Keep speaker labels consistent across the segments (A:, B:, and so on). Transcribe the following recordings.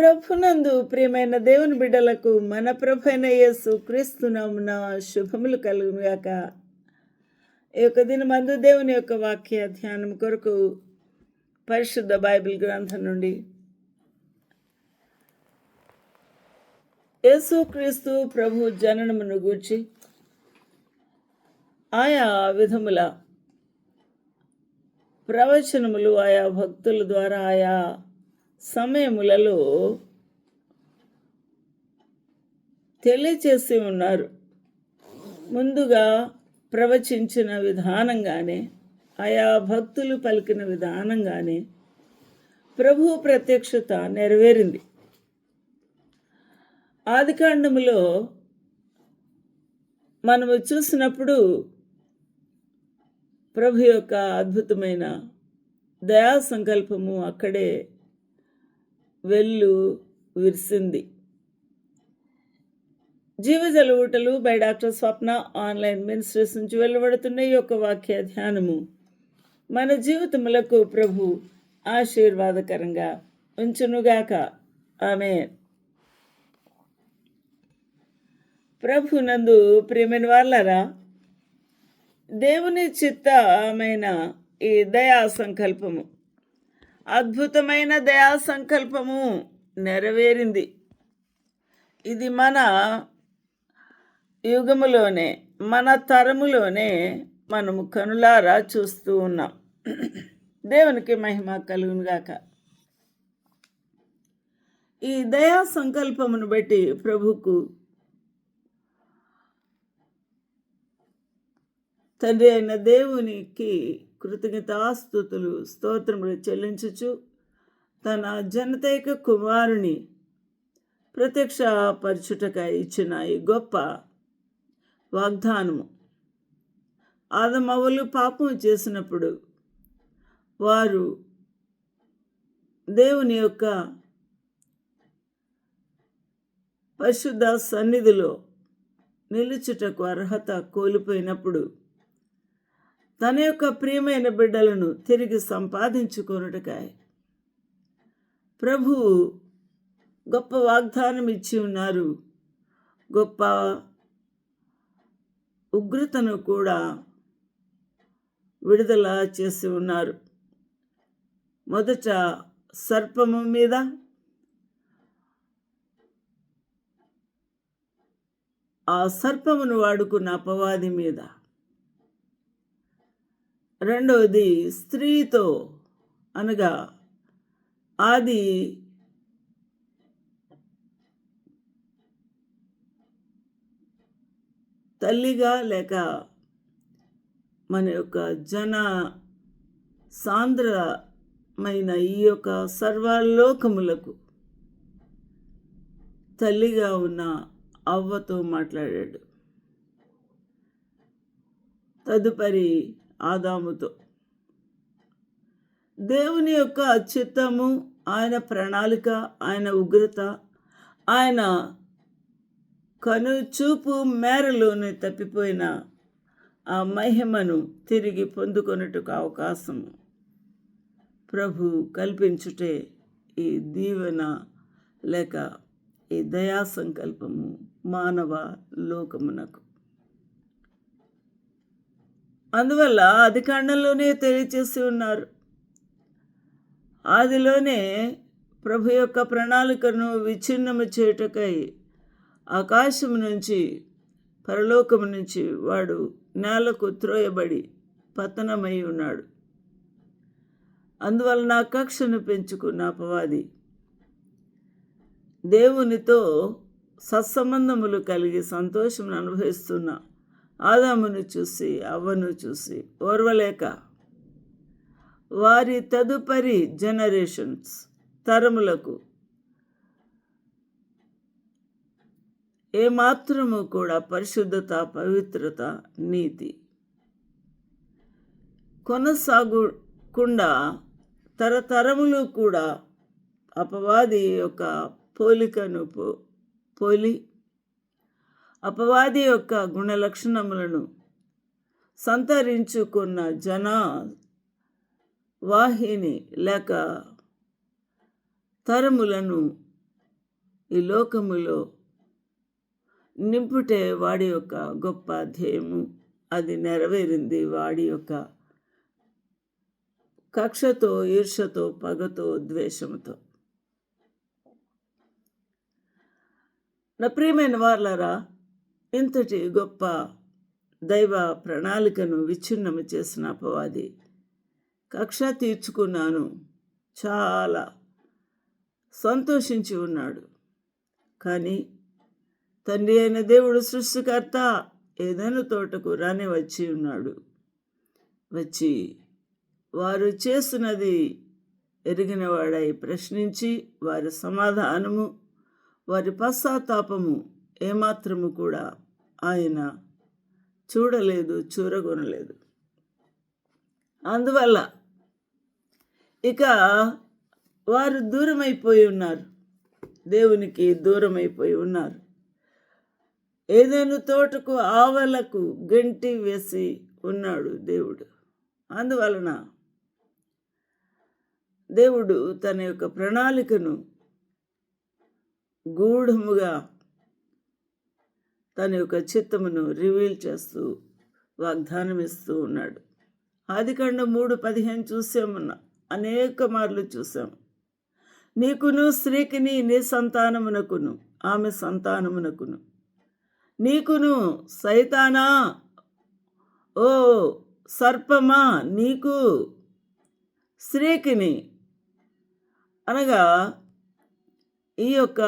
A: ప్రభునందు ప్రియమైన దేవుని బిడ్డలకు మన ప్రభైన యేసు క్రీస్తునామున శుభములు కలుగుగాక ఈ యొక్క దినమందు దేవుని యొక్క వాక్య ధ్యానం కొరకు పరిశుద్ధ బైబిల్ గ్రంథం నుండి యేసు క్రీస్తు ప్రభు జననమును గూర్చి ఆయా విధముల ప్రవచనములు ఆయా భక్తుల ద్వారా ఆయా సమయములలో తెలియచేసి ఉన్నారు. ముందుగా ప్రవచించిన విధానంగానే ఆయా భక్తులు పలికిన విధానంగానే ప్రభు ప్రత్యక్షత నెరవేరింది. ఆదికాండములో మనము చూసినప్పుడు ప్రభు యొక్క అద్భుతమైన దయా సంకల్పము అక్కడే వెల్లు విరిసింది. జీవజల ఊటలు by doctor Swapna online ministries నుంచి వెళ్ళబడుతున్న ఈ యొక్క వాక్య ధ్యానము మన జీవితములకు ప్రభు ఆశీర్వాదకరంగా ఉంచునుగాక. ఆమె ప్రభు నందు ప్రియమైన వాళ్ళరా దేవుని చిత్తమైన ఈ దయా సంకల్పము అద్భుతమైన దయా సంకల్పము నెరవేరింది. ఇది మన యుగములోనే మన తరములోనే మనము కనులారా చూస్తూ ఉన్నాం. దేవునికి మహిమ కలుగునుగాక ఈ దయా సంకల్పమును బట్టి ప్రభుకు తండ్రి అయిన దేవునికి కృతజ్ఞతాస్తుతులు స్తోత్రములు చెల్లించుచు తన జనతైక కుమారుని ప్రత్యక్ష పరచుటకై ఇచ్చిన ఈ గొప్ప వాగ్దానము. ఆదమవులు పాపం చేసినప్పుడు వారు దేవుని యొక్క పరిశుద్ధ సన్నిధిలో నిలుచుటకు అర్హత కోల్పోయినప్పుడు తన యొక్క ప్రియమైన బిడ్డలను తిరిగి సంపాదించుకొనుటకాయ. ప్రభు గొప్ప వాగ్దానం ఇచ్చి ఉన్నారు. గొప్ప ఉగ్రతను కూడా విడుదల చేసి ఉన్నారు. మొదట సర్పము మీద ఆ సర్పమును వాడుకున్న అపవాది మీద. రెండవది స్త్రీతో అనగా ఆది తల్లిగా లేక మన యొక్క జన సాంద్రమైన ఈ యొక్క సర్వలోకములకు తల్లిగా ఉన్న అవ్వతో మాట్లాడాడు. తదుపరి ఆదాముతో. దేవుని యొక్క చిత్తము ఆయన ప్రణాళిక ఆయన ఉగ్రత ఆయన కను చూపు మేరలోనే తప్పిపోయిన ఆ మహిమను తిరిగి పొందుకొనుటకు అవకాశం ప్రభు కల్పించుటే ఈ దీవెన లేక ఈ దయా సంకల్పము మానవ లోకమునకు. అందువల్ల అది కాండంలోనే తెలియచేసి ఉన్నారు. ఆదిలోనే ప్రభు యొక్క ప్రణాళికను విచ్ఛిన్నము చేయుటకై ఆకాశం నుంచి పరలోకము నుంచి వాడు నేలకు త్రోయబడి పతనమై ఉన్నాడు. అందువలన కక్షను పెంచుకున్న అపవాది. దేవునితో సత్సంబంధములు కలిగి సంతోషం అనుభవిస్తున్న. ఆదామును చూసి అవ్వను చూసి ఓర్వలేక వారి తదుపరి జనరేషన్స్ తరములకు ఏమాత్రము కూడా పరిశుద్ధత పవిత్రత నీతి కొనసాగకుండా తరతరములు కూడా అపవాది యొక్క పోలికను పో పోలి అపవాది యొక్క గుణలక్షణములను సంతరించుకున్న జన వాహిని లేక తరములను ఈ లోకములో నింపుటే వాడి యొక్క గొప్ప ధ్యేయము. అది నెరవేరింది వాడి యొక్క కక్షతో ఈర్షతో పగతో ద్వేషముతో. నా ప్రియమైన వాళ్ళరా ఇంతటి గొప్ప దైవ ప్రణాళికను విచ్ఛిన్నము చేసిన అపవాది. కక్ష తీర్చుకున్నాను. చాలా సంతోషించి ఉన్నాడు. కానీ తండ్రి అయిన దేవుడు సృష్టికర్త ఏదైనా తోటకు రాని వచ్చి ఉన్నాడు. వచ్చి వారు చేస్తున్నది ఎరిగినవాడై ప్రశ్నించి వారి సమాధానము వారి పశ్చాత్తాపము ఏమాత్రము కూడా ఆయన చూడలేదు చూరగొనలేదు. అందువల్ల ఇక వారు దూరమైపోయి ఉన్నారు. దేవునికి దూరమైపోయి ఉన్నారు. ఏదైనా తోటకు ఆవలకు గంటి వేసి ఉన్నాడు దేవుడు. అందువలన దేవుడు తన యొక్క ప్రణాళికను గూఢముగా తన యొక్క చిత్తమును రివీల్ చేస్తూ వాగ్దానం ఇస్తూ ఉన్నాడు. ఆదికాండ మూడు పదిహేను చూసామన్నా అనేక మార్లు చూసాం నీకును స్త్రీకిని నీ సంతానమునకును ఆమె సంతానమునకును. నీకును సైతానా ఓ సర్పమా నీకు స్త్రీకిని అనగా ఈ యొక్క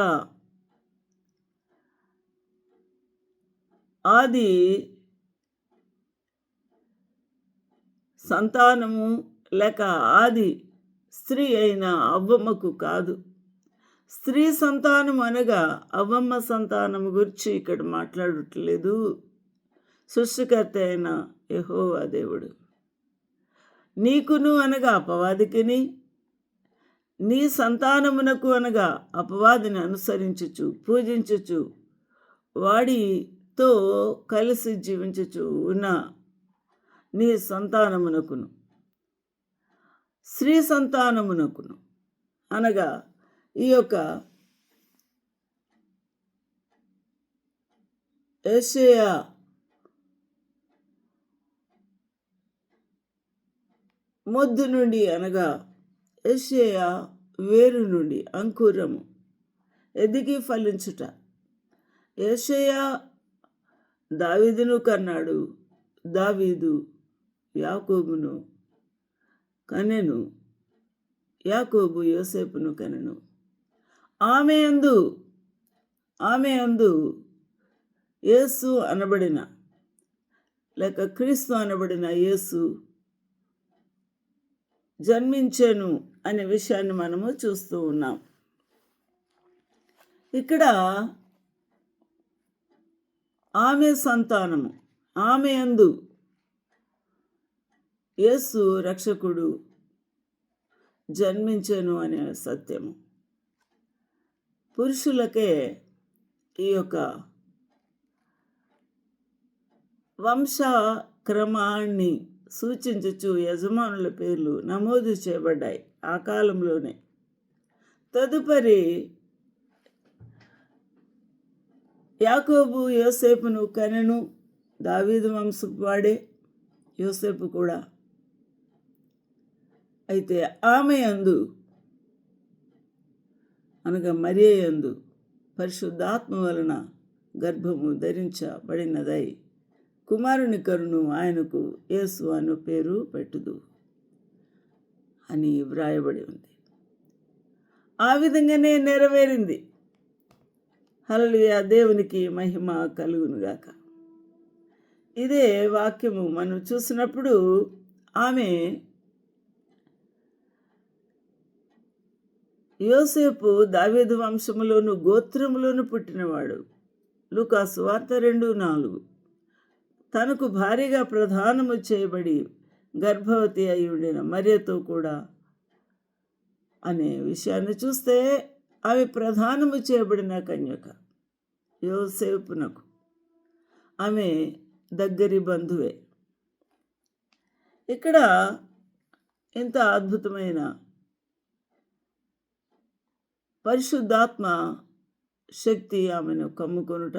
A: ఆది సంతానము లేక ఆది స్త్రీ అయిన అవ్వమ్మకు కాదు. స్త్రీ సంతానం అనగా అవ్వమ్మ సంతానము గురించి ఇక్కడ మాట్లాడట్లేదు. సృష్టికర్త అయిన యెహోవా దేవుడు. నీకును అనగా అపవాదికిని నీ సంతానమునకు అనగా అపవాదిని అనుసరించుచు పూజించుచు తో కలిసి జీవించుచు ఉన్న నీ సంతానమునకును. స్త్రీ సంతానమునకును. అనగా ఈ యొక్క ఏషయా మొద్దు నుండి అనగా ఏషయా వేరు నుండి అంకురము ఎదిగి ఫలించుట. ఏషయా దావీదును కన్నాడు. దావీదు యాకోబును కనెను. యాకోబు యోసేపును కనెను. ఆమె అందు ఆమె అందు యేసు అనబడిన లేక క్రీస్తు అనబడిన యేసు జన్మించాను అనే విషయాన్ని మనము చూస్తూ ఉన్నాం. ఇక్కడ ఆమె సంతానము ఆమె అందు యేసు రక్షకుడు జన్మించను అనే సత్యము. పురుషులకే ఈ యొక్క వంశ క్రమాన్ని సూచించుచు యజమానుల పేర్లు నమోదు చేయబడ్డాయి ఆ కాలంలోనే. తదుపరి యాకోబు యోసేపును కనెను దావీదు వంశపు వాడే యోసేపు కూడా. అయితే ఆమె అందు అనగా మరియ పరిశుద్ధాత్మ వలన గర్భము ధరించబడినదై కుమారుని కరును ఆయనకు యేసు అను పేరు పెట్టుదు అని వ్రాయబడి ఉంది. ఆ విధంగానే నెరవేరింది. హలలుయ దేవునికి మహిమ కలుగునుగాక. ఇదే వాక్యము మనం చూసినప్పుడు ఆమె యోసేపు దావేదు వంశములోను గోత్రములోను పుట్టినవాడు. లూకాసు వార్త రెండు నాలుగు. తనకు భారీగా ప్రధానము చేయబడి గర్భవతి అయి ఉండిన మరియతో కూడా అనే విషయాన్ని చూస్తే ఆమె ప్రధానము చేయబడిన కన్యక యోసేపునకు. ఆమె దగ్గరి బంధువే. ఇక్కడ ఇంత అద్భుతమైన పరిశుద్ధాత్మ శక్తి ఆమెను కమ్ముకొనుట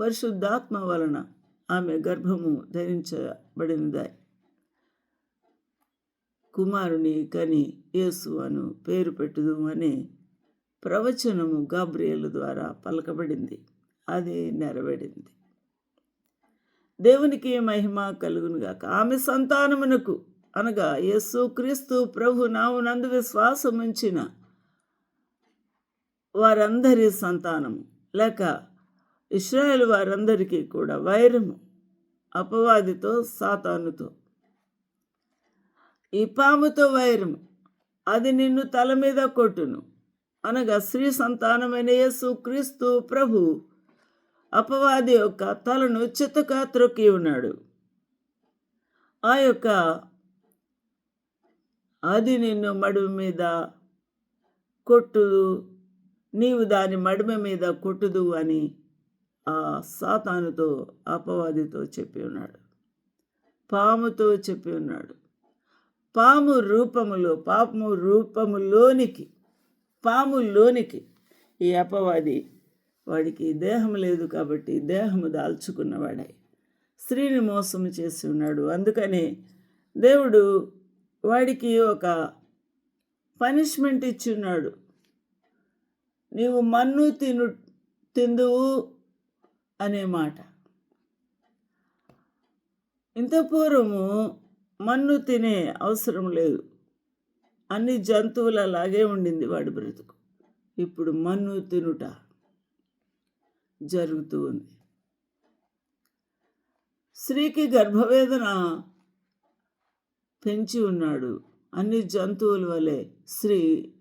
A: పరిశుద్ధాత్మ వలన ఆమె గర్భము ధరించబడినదాయి కుమారుని కని యేసు అను పేరు పెట్టుదు అనే ప్రవచనము గాబ్రియలు ద్వారా పలకబడింది. అది నెరవేరింది. దేవునికి మహిమ కలుగునుగాక ఆమె సంతానమునకు అనగా యేసు క్రీస్తు ప్రభు నామునందు విశ్వాసం ఉంచిన వారందరి సంతానము. లేక ఇస్రాయేల్ వారందరికీ కూడా వైరము అపవాదితో సాతానుతో. ఈ పాముతో వైరము. అది నిన్ను తల మీద కొట్టును. అనగా స్త్రీ సంతానమైన యేసు క్రీస్తు ప్రభు అపవాది యొక్క తలను చిత్తగా త్రొక్కి ఉన్నాడు. ఆ యొక్క అది నిన్ను మడుము మీద కొట్టుదు నీవు దాని మడుమ మీద కొట్టుదు అని ఆ సాతానుతో అపవాదితో చెప్పి ఉన్నాడు. పాముతో చెప్పి ఉన్నాడు. పాము రూపములో పాపము రూపములోనికి పాముల్లోనికి. ఈ అపవాది వాడికి దేహం లేదు కాబట్టి దేహము దాల్చుకున్నవాడై. స్త్రీని మోసం చేసి ఉన్నాడు. అందుకని దేవుడు వాడికి ఒక పనిష్మెంట్ ఇచ్చున్నాడు నీవు మన్ను తిను తిందువు అనే మాట. ఇంత పూర్వము మన్ను తినే అవసరం లేదు. అన్ని జంతువులు అలాగే ఉండింది వాడి బ్రతుకు. ఇప్పుడు మన్ను తినుట జరుగుతూ ఉంది. స్త్రీకి గర్భవేదన పెంచి ఉన్నాడు. అన్ని జంతువుల వలె స్త్రీ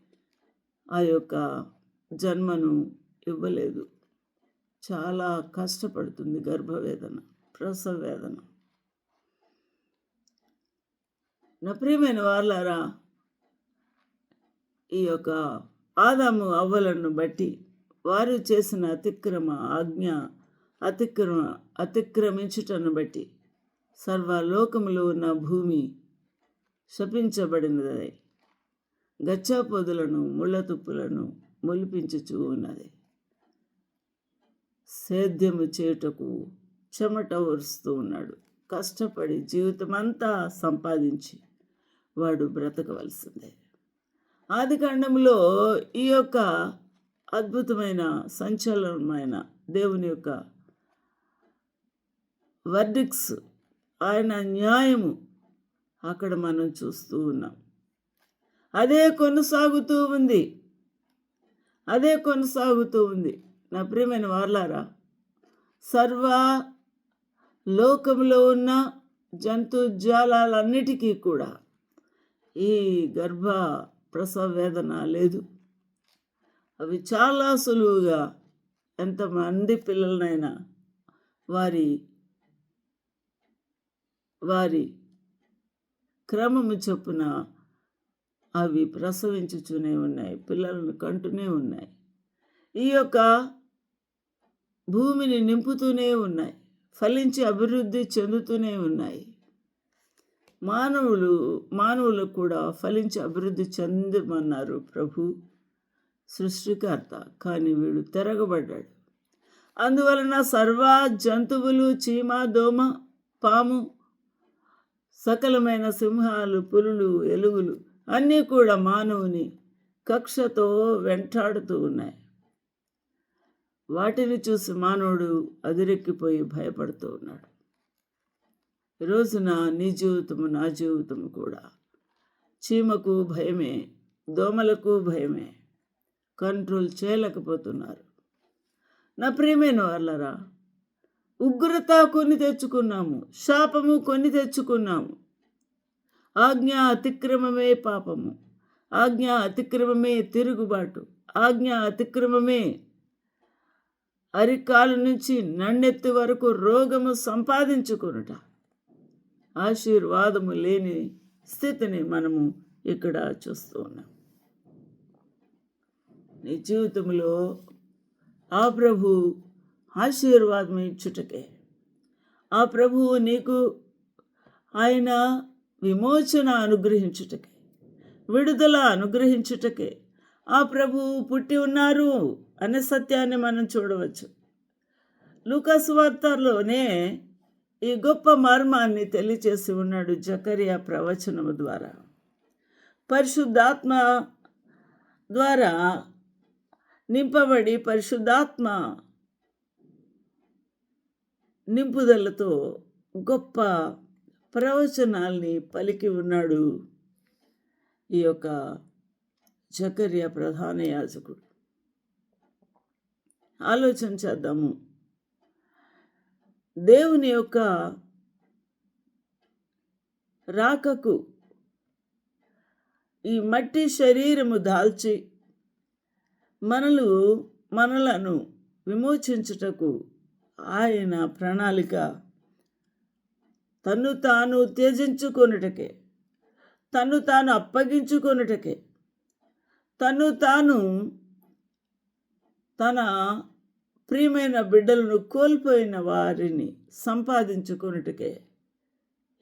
A: ఆ యొక్క జన్మను ఇవ్వలేదు. చాలా కష్టపడుతుంది గర్భవేదన ప్రసవ వేదన. నా ప్రియమైన వాళ్ళారా ఈ యొక్క ఆదాము అవ్వలను బట్టి వారు చేసిన అతిక్రమ ఆజ్ఞ అతిక్రమ అతిక్రమించుటను బట్టి సర్వలోకములో ఉన్న భూమి శపించబడినది. గచ్చాపొదులను ముళ్ళతుప్పులను మొలిపించుచూ ఉన్నది. సేద్యము చేయుటకు చెమట ఒరుస్తూ ఉన్నాడు. కష్టపడి జీవితమంతా సంపాదించి వాడు బ్రతకవలసిందే. ఆది కాండంలో ఈ యొక్క అద్భుతమైన సంచలనమైన దేవుని యొక్క వర్డిక్స్ ఆయన న్యాయము అక్కడ మనం చూస్తూ ఉన్నాం. అదే కొనసాగుతూ ఉంది. అదే కొనసాగుతూ ఉంది. నా ప్రియమైన వార్లారా సర్వ లోకంలో ఉన్న జంతు జాలాలన్నిటికీ కూడా ఈ గర్భ ప్రసవ వేదన లేదు. అవి చాలా సులువుగా ఎంతమంది పిల్లలనైనా వారి వారి క్రమము చొప్పున అవి ప్రసవించుచునే ఉన్నాయి పిల్లలను కంటూనే ఉన్నాయి. ఈ యొక్క భూమిని నింపుతూనే ఉన్నాయి ఫలించి అభివృద్ధి చెందుతూనే ఉన్నాయి. మానవులు మానవులు కూడా ఫలించి అభివృద్ధి చెందమన్నారు ప్రభు. సృష్టికర్త కానీ వీడు తిరగబడ్డాడు. అందువలన సర్వ జంతువులు చీమ దోమ పాము సకలమైన సింహాలు పులులు ఎలుగులు అన్నీ కూడా మానవుని కక్షతో వెంటాడుతూ ఉన్నాయి. వాటిని చూసి మానవుడు అదిరెక్కిపోయి భయపడుతూ ఉన్నాడు. రోజున నీ జీవితము నా జీవితము కూడా. చీమకు భయమే దోమలకు భయమే కంట్రోల్ చేయలేకపోతున్నారు. నా ప్రియమైన వాళ్ళరా ఉగ్రత కొన్ని తెచ్చుకున్నాము శాపము కొన్ని తెచ్చుకున్నాము. ఆజ్ఞ అతిక్రమమే పాపము ఆజ్ఞ అతిక్రమమే తిరుగుబాటు ఆజ్ఞ అతిక్రమమే అరికాలు నుంచి నన్నెత్తి వరకు రోగము సంపాదించుకొనుట. ఆశీర్వాదము లేని స్థితిని మనము ఇక్కడ చూస్తూ ఉన్నాం. నీ జీవితంలో ఆ ప్రభు ఆశీర్వాదం ఇచ్చుటకే ఆ ప్రభువు నీకు ఆయన విమోచన అనుగ్రహించుటకే విడుదల అనుగ్రహించుటకే ఆ ప్రభువు పుట్టి ఉన్నారు అనే సత్యాన్ని మనం చూడవచ్చు. లూకాసు వార్తలోనే ఈ గొప్ప మర్మాన్ని తెలియచేసి ఉన్నాడు జకరియా ప్రవచనము ద్వారా. పరిశుద్ధాత్మ ద్వారా నింపబడి పరిశుద్ధాత్మ నింపుదలతో గొప్ప ప్రవచనాల్ని పలికి ఉన్నాడు ఈ యొక్క జకర్య ప్రధాన యాజకుడు. ఆలోచన చేద్దాము. దేవుని యొక్క రాకకు ఈ మట్టి శరీరము దాల్చి మనలు మనలను విమోచించుటకు ఆయన ప్రణాళిక తను తాను త్యజించుకొనుటకే తను తాను అప్పగించుకొనుటకే తను తాను తన ప్రియమైన బిడ్డలను కోల్పోయిన వారిని సంపాదించుకొనుటకే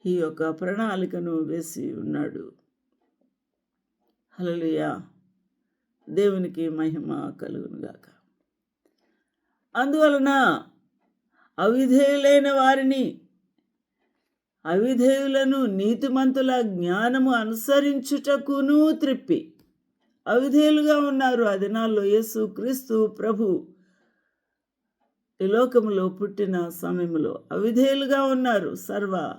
A: ఈ యొక్క ప్రణాళికను వేసి ఉన్నాడు. హలలుయా దేవునికి మహిమ కలుగునుగాక. అందువలన అవిధేయులైన వారిని అవిధేయులను నీతిమంతుల జ్ఞానము అనుసరించుటకును త్రిప్పి. అవిధేయులుగా ఉన్నారు ఆ దినాల్లో యేసు క్రీస్తు ప్రభు. ఈ లోకములో పుట్టిన సమయంలో అవిధేయులుగా ఉన్నారు సర్వ.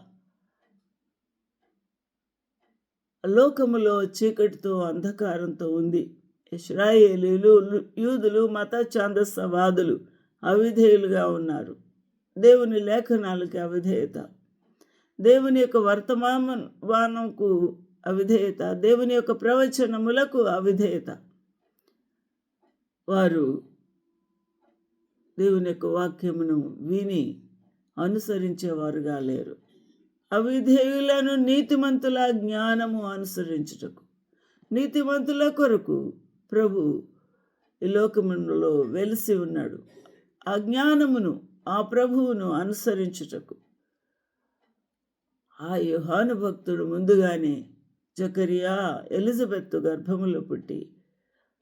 A: లోకములో చీకటితో అంధకారంతో ఉంది. ఇస్రాయేలీలు యూదులు మత ఛాందస్సవాదులు అవిధేయులుగా ఉన్నారు. దేవుని లేఖనాలకి అవిధేయత. దేవుని యొక్క వర్తమానంకు అవిధేయత. దేవుని యొక్క ప్రవచనములకు అవిధేయత. వారు దేవుని యొక్క వాక్యమును విని అనుసరించేవారుగా లేరు. అవిధేయులను నీతిమంతుల జ్ఞానము అనుసరించుటకు నీతిమంతుల కొరకు ప్రభు ఈ లోకములో వెలిసి ఉన్నాడు. ఆ జ్ఞానమును ఆ ప్రభువును అనుసరించుటకు. ఆ యుహాను భక్తుడు ముందుగానే జకరియా ఎలిజబెత్ గర్భములో పుట్టి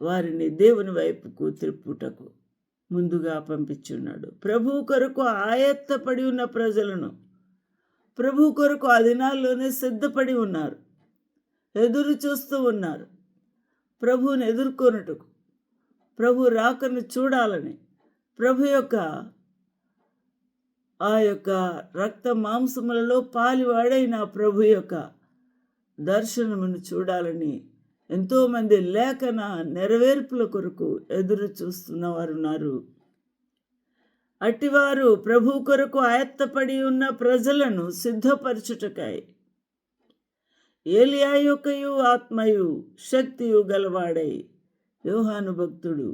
A: వారిని దేవుని వైపుకు త్రిప్పుటకు ముందుగా పంపించున్నాడు. ప్రభు కొరకు ఆయత్తపడి ఉన్న ప్రజలను ప్రభు కొరకు ఆ దినాల్లోనే సిద్ధపడి ఉన్నారు. ఎదురు చూస్తూ ఉన్నారు. ప్రభువుని ఎదుర్కొనుటకు ప్రభు రాకను చూడాలని ప్రభు యొక్క ఆ యొక్క రక్త మాంసములలో పాలివాడైన ప్రభు యొక్క దర్శనమును చూడాలని ఎంతోమంది లేఖన నెరవేర్పుల కొరకు ఎదురు చూస్తున్నవారు ఉన్నారు. అట్టివారు ప్రభు కొరకు ఆయత్తపడి ఉన్న ప్రజలను సిద్ధపరచుటకాయ ఏలియా యొక్కయు ఆత్మయు శక్తియు గలవాడై యోహాను భక్తుడు.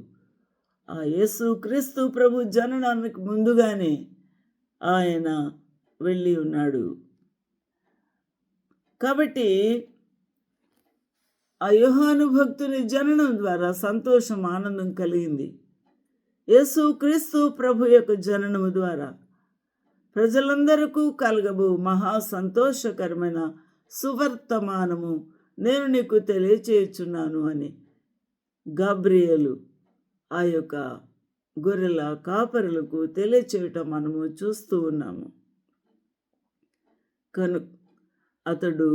A: ఆ యేసు క్రీస్తు ప్రభు జననానికి ముందుగానే ఆయన వెళ్ళి ఉన్నాడు. కాబట్టి ఆ యోహాను భక్తుని జననం ద్వారా సంతోషం ఆనందం కలిగింది. యేసు క్రీస్తు ప్రభు యొక్క జననము ద్వారా ప్రజలందరకు కలగబు మహా సంతోషకరమైన సువర్తమానము నేను నీకు తెలియచేయుచున్నాను అని గాబ్రియలు ఆ యొక్క గొర్రెల కాపరులకు తెలియచేయటం మనము చూస్తూ ఉన్నాము. కను అతడు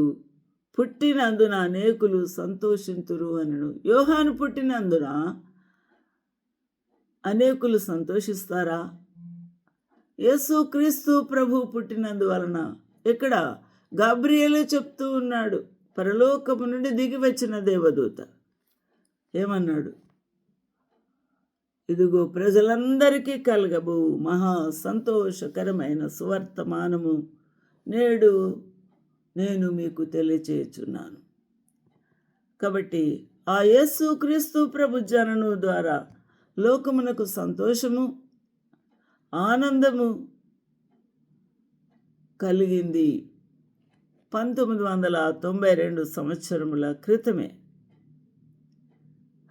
A: పుట్టినందున అనేకులు సంతోషింతురు అనను. యోహాను పుట్టినందున అనేకులు సంతోషిస్తారా? యేసు క్రీస్తు ప్రభు పుట్టినందువలన ఇక్కడ గాబ్రియలు చెప్తూ ఉన్నాడు పరలోకము నుండి దిగి వచ్చిన దేవదూత. ఏమన్నాడు? ఇదిగో ప్రజలందరికీ కలగబు మహా సంతోషకరమైన సువర్తమానము నేడు నేను మీకు తెలియచేయుచున్నాను. కాబట్టి ఆ యేసు క్రీస్తు ప్రభు జనను ద్వారా లోకమునకు సంతోషము ఆనందము కలిగింది పంతొమ్మిది వందల తొంభై రెండు సంవత్సరముల క్రితమే.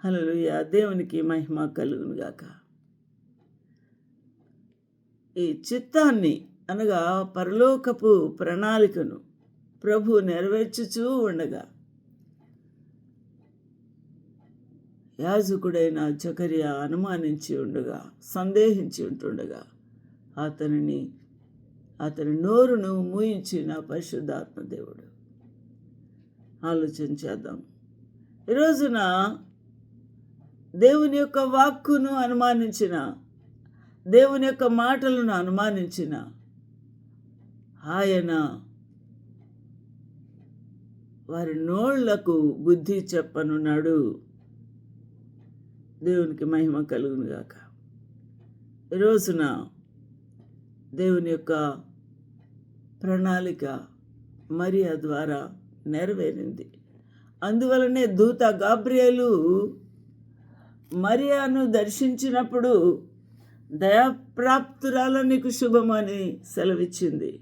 A: హల్లెలూయా. దేవునికి మహిమ కలుగునుగాక ఈ చిత్తాన్ని అనగా పరలోకపు ప్రణాళికను ప్రభు నెరవేర్చుచూ ఉండగా యాజకుడైన చకర్య అనుమానించి ఉండగా సందేహించి ఉంటుండగా అతనిని అతని నోరును మూయించిన పరిశుద్ధాత్మ దేవుడు. ఆలోచన చేద్దాం. ఈ రోజున దేవుని యొక్క వాక్కును అనుమానించిన దేవుని యొక్క మాటలను అనుమానించిన ఆయన వారి నోళ్ళకు బుద్ధి చెప్పనున్నాడు. దేవునికి మహిమ కలుగును గాక. రోజున దేవుని యొక్క ప్రణాళిక మరియా ద్వారా నెరవేరింది. అందువలనే దూత గాబ్రియేలు మరియాను దర్శించినప్పుడు దయాప్రాప్తురాల నీకు శుభమని సెలవిచ్చింది.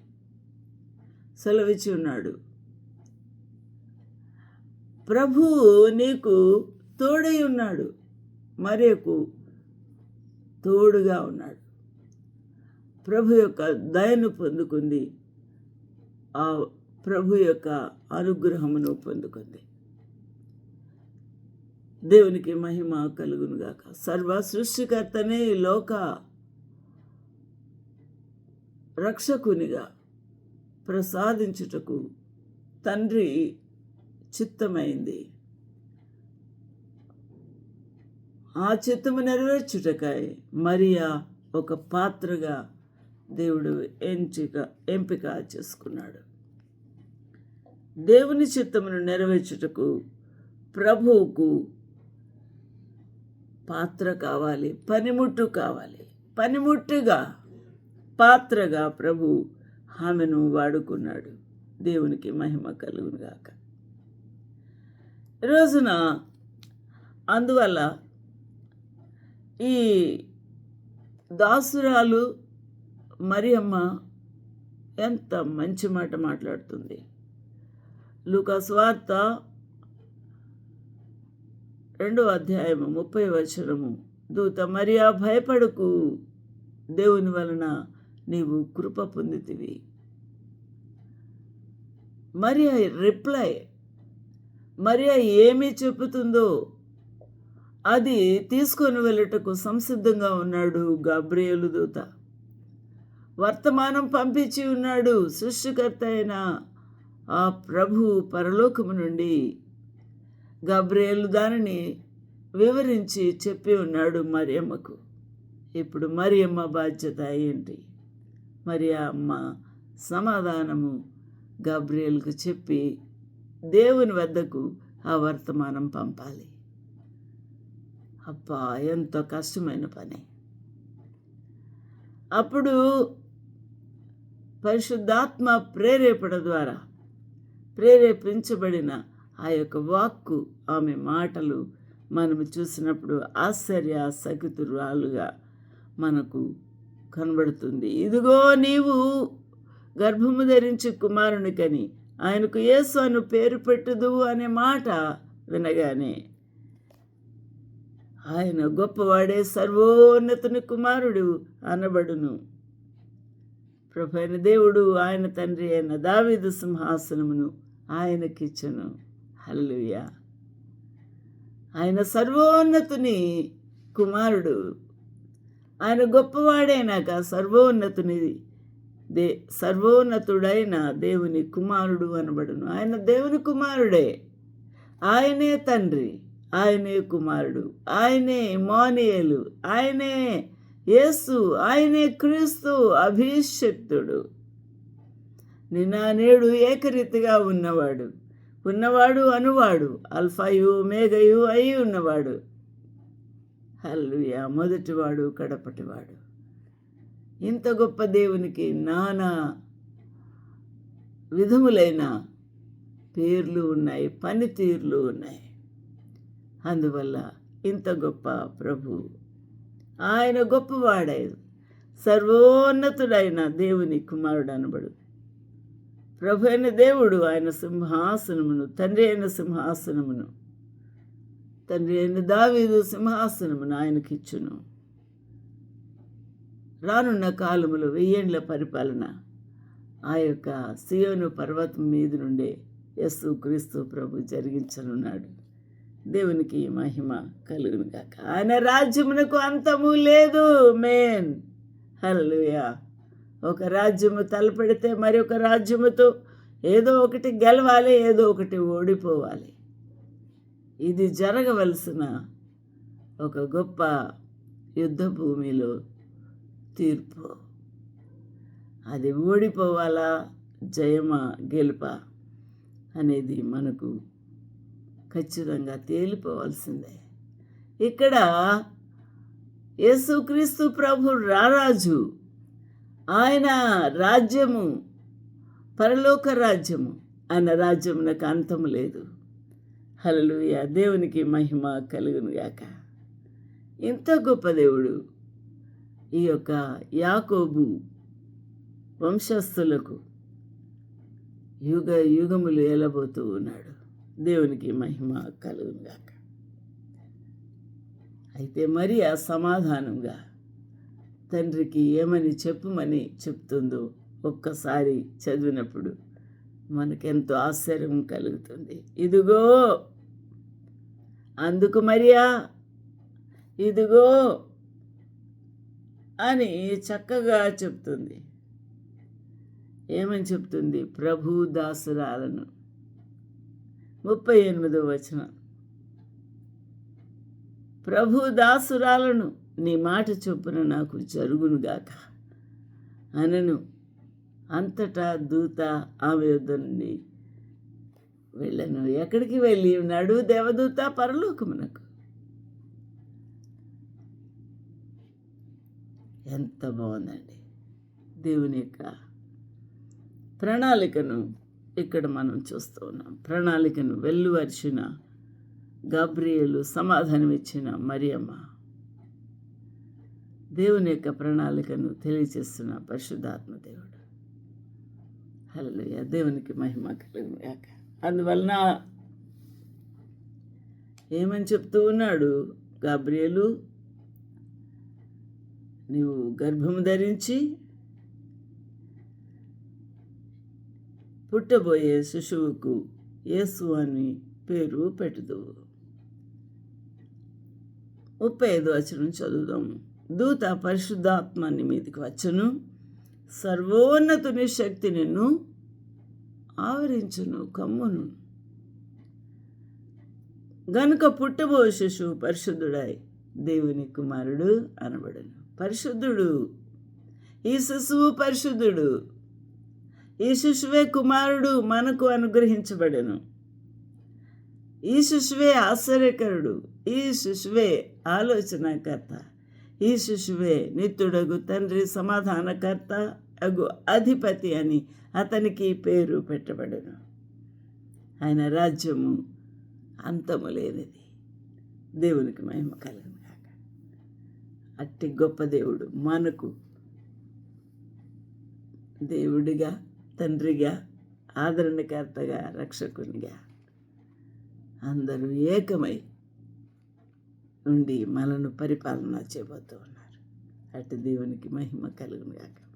A: సెలవిచ్చి ఉన్నాడు. ప్రభు నీకు తోడై ఉన్నాడు మరేకు తోడుగా ఉన్నాడు. ప్రభు యొక్క దయను పొందుకుంది. ఆ ప్రభు యొక్క అనుగ్రహమును పొందుకుంది. దేవునికి మహిమ కలుగునుగాక సర్వ సృష్టికర్తనే లోక రక్షకునిగా ప్రసాదించుటకు తండ్రి చిత్తమైంది. ఆ చిత్తము నెరవేర్చుటకై మరియా ఒక పాత్రగా దేవుడు ఎంచిక ఎంపిక చేసుకున్నాడు. దేవుని చిత్తమును నెరవేర్చుటకు ప్రభువుకు పాత్ర కావాలి పనిముట్టు కావాలి. పనిముట్టుగా పాత్రగా ప్రభు ఆమెను వాడుకున్నాడు. దేవునికి మహిమ కలుగునుగాక. ఈ రోజున అందువల్ల ఈ దాసురాలు మరియమ్మ ఎంత మంచి మాట మాట్లాడుతుంది. లూకాస్వార్త రెండో అధ్యాయము ముప్పై వచనము. దూత మరియా భయపడకు. దేవుని వలన నీవు కృప పొందితివి. మరియా రిప్లై మరియా ఏమి చెబుతుందో? అది తీసుకొని వెళ్ళటకు సంసిద్ధంగా ఉన్నాడు గాబ్రియేలు దూత. వర్తమానం పంపించి ఉన్నాడు సృష్టికర్త అయిన ఆ ప్రభు పరలోకము నుండి. గబ్రియేలు దానిని వివరించి చెప్పి ఉన్నాడు మరియమ్మకు. ఇప్పుడు మరియమ్మ బాధ్యత ఏంటి? మరి అమ్మ సమాధానము గబ్రియేల్కు చెప్పి దేవుని వద్దకు ఆ వర్తమానం పంపాలి. అబ్బా ఎంతో కష్టమైన పని. అప్పుడు పరిశుద్ధాత్మ ప్రేరేపణ ద్వారా ప్రేరేపించబడిన ఆ యొక్క వాక్కు ఆమె మాటలు మనము చూసినప్పుడు ఆశ్చర్య సకితురాలుగా మనకు కనబడుతుంది. ఇదిగో నీవు గర్భము ధరించి కుమారునికని ఆయనకు యేసు అని పేరు పెట్టుదు అనే మాట వినగానే ఆయన గొప్పవాడే సర్వోన్నతుని కుమారుడు అనబడును. ప్రభైన దేవుడు ఆయన తండ్రి అయిన దావిదు సింహాసనమును ఆయనకిచ్చును. హల్లుయా ఆయన సర్వోన్నతుని కుమారుడు. ఆయన గొప్పవాడైనాక సర్వోన్నతునిది దే సర్వోన్నతుడైన దేవుని కుమారుడు అనబడును. ఆయన దేవుని కుమారుడే. ఆయనే తండ్రి ఆయనే కుమారుడు ఆయనే మానియలు ఆయనే యేసు ఆయనే క్రీస్తు అభిషక్తుడు. నిన్న నేడు ఏకరీతిగా ఉన్నవాడు ఉన్నవాడు అనువాడు అల్ఫాయు మేఘయు అయి ఉన్నవాడు. హల్లుయా మొదటివాడు కడపటివాడు. ఇంత గొప్ప దేవునికి నానా విధములైన పేర్లు ఉన్నాయి పనితీర్లు ఉన్నాయి. అందువల్ల ఇంత గొప్ప ప్రభు ఆయన గొప్పవాడై సర్వోన్నతుడైన దేవుని కుమారుడు అనబడు. ప్రభు అయిన దేవుడు ఆయన సింహాసనమును తండ్రి అయిన సింహాసనమును తండ్రి అయిన దావీదు సింహాసనమును ఆయనకిచ్చును. రానున్న కాలములో వెయ్యేండ్ల పరిపాలన ఆ యొక్క సియోను పర్వతం మీద నుండే యస్సు క్రీస్తు ప్రభు జరిగించనున్నాడు. దేవునికి మహిమ కలుగును కాక ఆయన రాజ్యమునకు అంతము లేదు. మేన్ హల్లుయా ఒక రాజ్యము తలపెడితే మరి ఒక రాజ్యముతో ఏదో ఒకటి గెలవాలి ఏదో ఒకటి ఓడిపోవాలి. ఇది జరగవలసిన ఒక గొప్ప యుద్ధ భూమిలో తీర్పు. అది ఓడిపోవాలా? జయమా? గెలుపా? అనేది మనకు ఖచ్చితంగా తేలిపోవాల్సిందే. ఇక్కడ యేసుక్రీస్తు ప్రభు రారాజు. ఆయన రాజ్యము పరలోక రాజ్యము ఆయన రాజ్యమునకు అంతము లేదు. హలలుయ దేవునికి మహిమ కలుగునుగాక. ఇంత గొప్ప దేవుడు ఈ యొక్క యాకోబు వంశస్థులకు యుగ యుగములు ఎలబోతూ ఉన్నాడు. దేవునికి మహిమ కలుగునుగాక. అయితే మరి ఆ సమాధానంగా తండ్రికి ఏమని చెప్పుమని చెప్తుందో ఒక్కసారి చదివినప్పుడు మనకెంతో ఆశ్చర్యం కలుగుతుంది. ఇదిగో అందుకు మరియా ఇదిగో అని చక్కగా చెప్తుంది. ఏమని చెప్తుంది? ప్రభు దాసురాలను. ముప్పై ఎనిమిదో వచనం. ప్రభు దాసురాలను నీ మాట చొప్పున నాకు జరుగునుగాక అనను అంతటా దూత ఆమె యొద్ద నుండి వెళ్ళను. ఎక్కడికి వెళ్ళి? నడు దేవదూత పరలోకమునకు. ఎంత బాగుందండి. దేవుని యొక్క ప్రణాళికను ఇక్కడ మనం చూస్తూ ఉన్నాం. ప్రణాళికను వెల్లువరిచిన గాబ్రియలు సమాధానం ఇచ్చిన మరియమ్మ. దేవుని యొక్క ప్రణాళికను తెలియచేస్తున్న పరిశుద్ధాత్మ దేవుడు. హల్లెలూయా. దేవునికి మహిమ కలుగు అందువలన ఏమని చెప్తూ ఉన్నాడు గాబ్రియలు? నీవు గర్భము ధరించి పుట్టబోయే శిశువుకు యేసు అని పేరు పెట్టుదు ముప్పై ఐదు వచనం చదువుదాము దూత పరిశుద్ధాత్మాన్ని మీదకి వచ్చను. సర్వోన్నతుని శక్తి నిన్ను ఆవరించును కమ్మును. గనుక పుట్టబో శిశువు పరిశుద్ధుడై దేవుని కుమారుడు అనబడను. పరిశుద్ధుడు. ఈ శిశువు పరిశుద్ధుడు. ఈ శిశువే కుమారుడు మనకు అనుగ్రహించబడను. ఈ శిశువే ఆశ్చర్యకరుడు. ఈ శిశువే ఆలోచనకర్త. ఈ శిశువే నిత్యుడగు తండ్రి సమాధానకర్త అగు అధిపతి అని అతనికి పేరు పెట్టబడను. ఆయన రాజ్యము అంతము లేనిది. దేవునికి మహిమ కలదు అట్టి గొప్ప దేవుడు మనకు దేవుడిగా తండ్రిగా ఆదరణకర్తగా రక్షకునిగా అందరూ ఏకమై ఉండి మనను పరిపాలన చేయబోతూ ఉన్నారు. అటు దేవునికి మహిమ కలుగును గాక